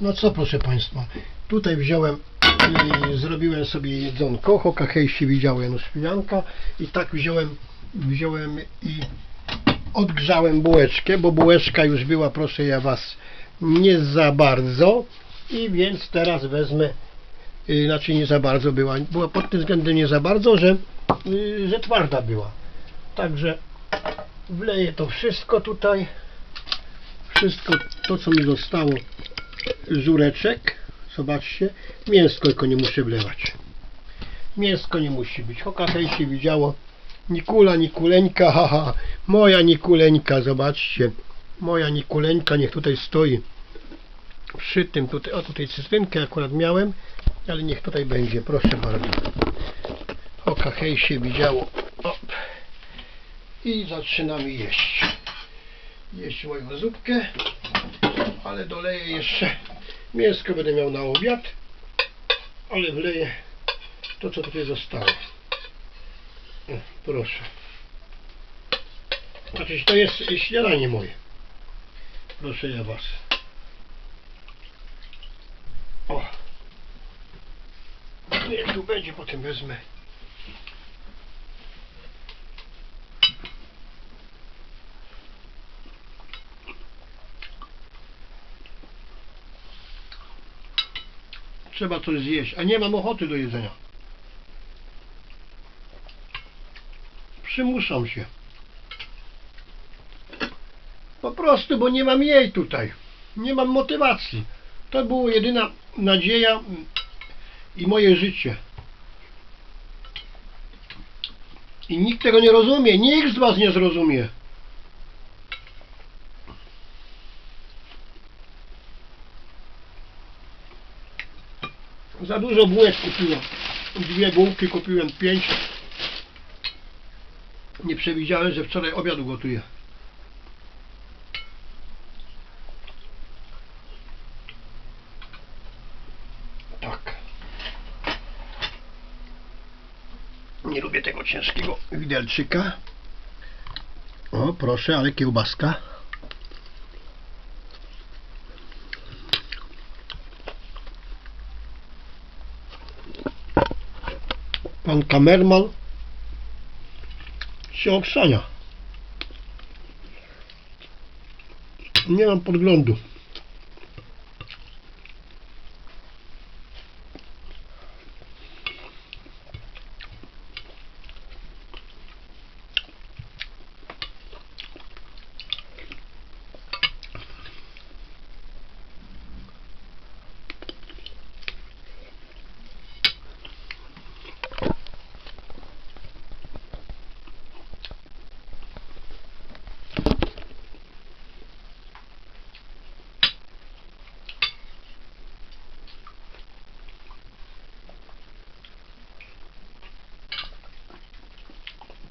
No co proszę Państwa, tutaj wziąłem, i zrobiłem sobie jedzonko, hoka hejsi widziałem no śpiewanka i tak wziąłem, wziąłem i odgrzałem bułeczkę, bo bułeczka już była, proszę ja Was, nie za bardzo. I więc teraz wezmę, y, znaczy nie za bardzo była, była pod tym względem nie za bardzo, że, y, że twarda była. Także wleję to wszystko tutaj, wszystko to co mi zostało żureczek, zobaczcie, mięsko tylko nie muszę wlewać. Mięsko nie musi być. Hoka hej się widziało. Nikula, Nikuleńka, haha, moja Nikuleńka, zobaczcie. Moja Nikuleńka niech tutaj stoi. Przy tym tutaj, o tutaj cytrynkę akurat miałem, ale niech tutaj będzie, proszę bardzo. Hoka hej się widziało. O. I zaczynamy jeść. Jeść moją zupkę, ale doleję jeszcze mięsko będę miał na obiad, ale wleję to co tutaj zostało. O, proszę. Znaczy to jest śniadanie moje. Proszę ja was. O. Niech tu będzie, potem wezmę. Trzeba coś zjeść, a nie mam ochoty do jedzenia. Przymuszam się. Po prostu, bo nie mam jej tutaj. Nie mam motywacji. To była jedyna nadzieja i moje życie. I nikt tego nie rozumie. Nikt z Was nie zrozumie. Za dużo bułek kupiłem. Dwie bułki kupiłem, pięć. Nie przewidziałem, że wczoraj obiad gotuję. Tak. Nie lubię tego ciężkiego widelczyka. O, proszę, ale kiełbaska. Pan kamerman się okrzania. Nie mam podglądu.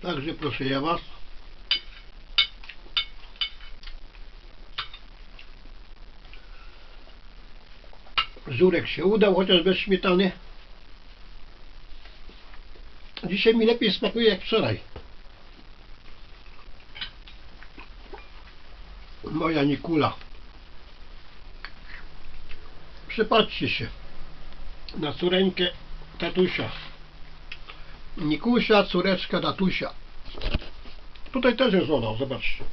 Także proszę ja Was. Żurek się udał, chociaż bez śmietany. Dzisiaj mi lepiej smakuje jak wczoraj. Moja Nikula. Przypatrzcie się na córeńkę tatusia. Nikusia, córeczka tatusia. Tutaj też jest ona, zobaczcie.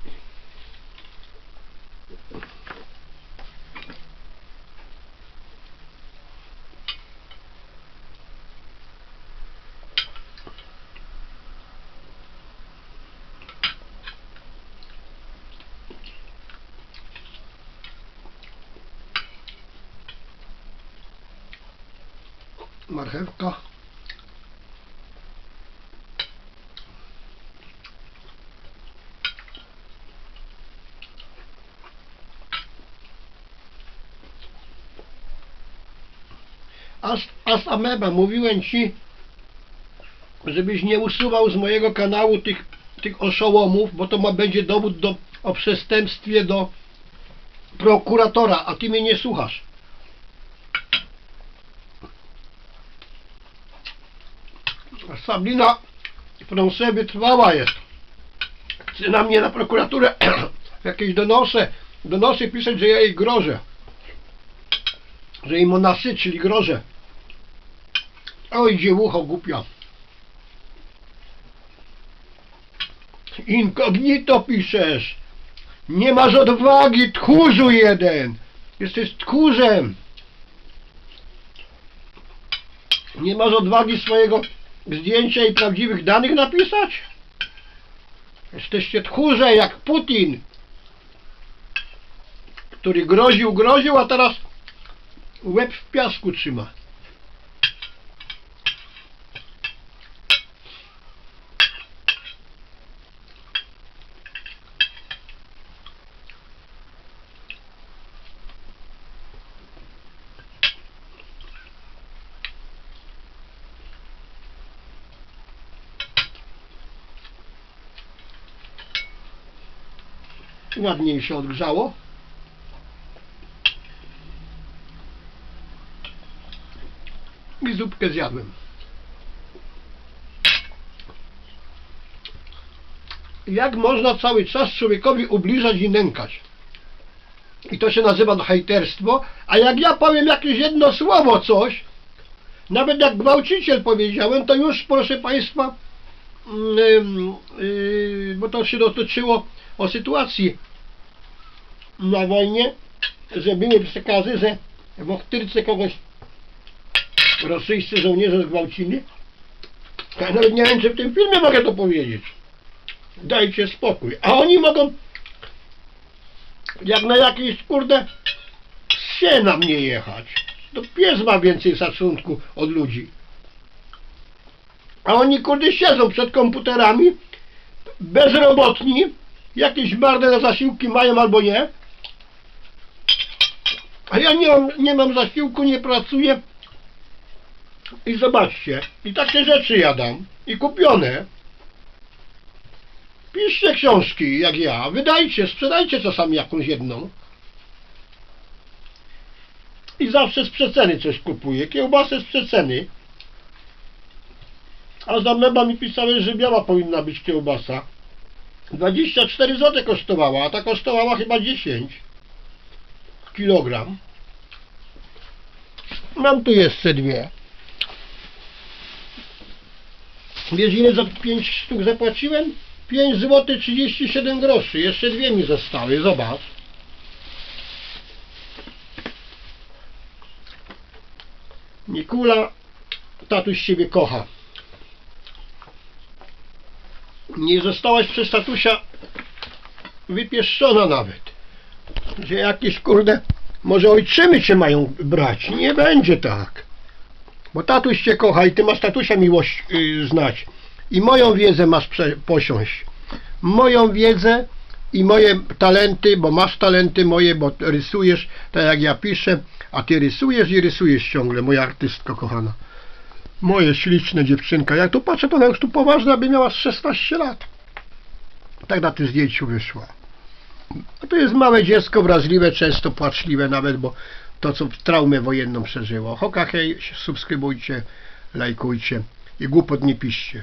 Marchewka. As, Ameba, mówiłem Ci, żebyś nie usuwał z mojego kanału tych, tych oszołomów, bo to ma, będzie dowód do, o przestępstwie do prokuratora, a Ty mnie nie słuchasz. A Sabrina Frąse wytrwała jest. Chce na mnie na prokuraturę jakieś donosy, donosy pisać, że ja jej grożę. że im nasyczyli groże. Oj, dziewucho głupia. Inkognito piszesz. Nie masz odwagi, tchórzu jeden. Jesteś tchórzem. Nie masz odwagi swojego zdjęcia i prawdziwych danych napisać? Jesteście tchórze jak Putin, który groził, groził, a teraz łeb w piasku trzyma. Ładniej się odgrzało. I zupkę zjadłem. Jak można cały czas człowiekowi ubliżać i nękać? I to się nazywa no, hejterstwo. A jak ja powiem jakieś jedno słowo, coś, nawet jak gwałciciel powiedziałem, to już proszę Państwa, mm, yy, bo to się dotyczyło o sytuacji na wojnie, że były przekazy, że w Ochtyrce kogoś rosyjscy żołnierze zgwałcili. Ja nawet nie wiem, czy w tym filmie mogę to powiedzieć. Dajcie spokój. A oni mogą jak na jakiejś kurde się na mnie jechać. To pies ma więcej szacunku od ludzi. A oni kurde siedzą przed komputerami, bezrobotni, jakieś marne zasiłki mają albo nie. A ja nie mam, nie mam zasiłku, nie pracuję. I zobaczcie, i takie rzeczy jadam, i kupione. Piszcie książki jak ja, wydajcie, sprzedajcie czasami jakąś jedną. I zawsze z przeceny coś kupuję, kiełbasę z przeceny. A za meba mi pisały, że biała powinna być kiełbasa. 24 zł kosztowała, a ta kosztowała chyba 10 kilogram. Mam tu jeszcze dwie. Wiesz ile za 5 sztuk zapłaciłem? 5 zł 37 groszy. Jeszcze dwie mi zostały, zobacz. Nikula, tatuś ciebie kocha. Nie zostałaś przez tatusia wypieszczona nawet. Że jakieś kurde, może ojczymy cię mają brać. Nie będzie tak. Bo tatuś cię kocha i ty masz tatusia miłość yy, znać. I moją wiedzę masz posiąść. Moją wiedzę i moje talenty, bo masz talenty moje, bo rysujesz, tak jak ja piszę, a ty rysujesz i rysujesz ciągle, moja artystko kochana. Moje śliczne dziewczynka. Jak tu patrzę, to ona już tu poważna, by miała z 16 lat. Tak na tym zdjęciu wyszła. A to jest małe dziecko, wrażliwe, często płaczliwe nawet, bo to, co traumę wojenną przeżyło. Hoka hej, subskrybujcie, lajkujcie i głupot nie piszcie.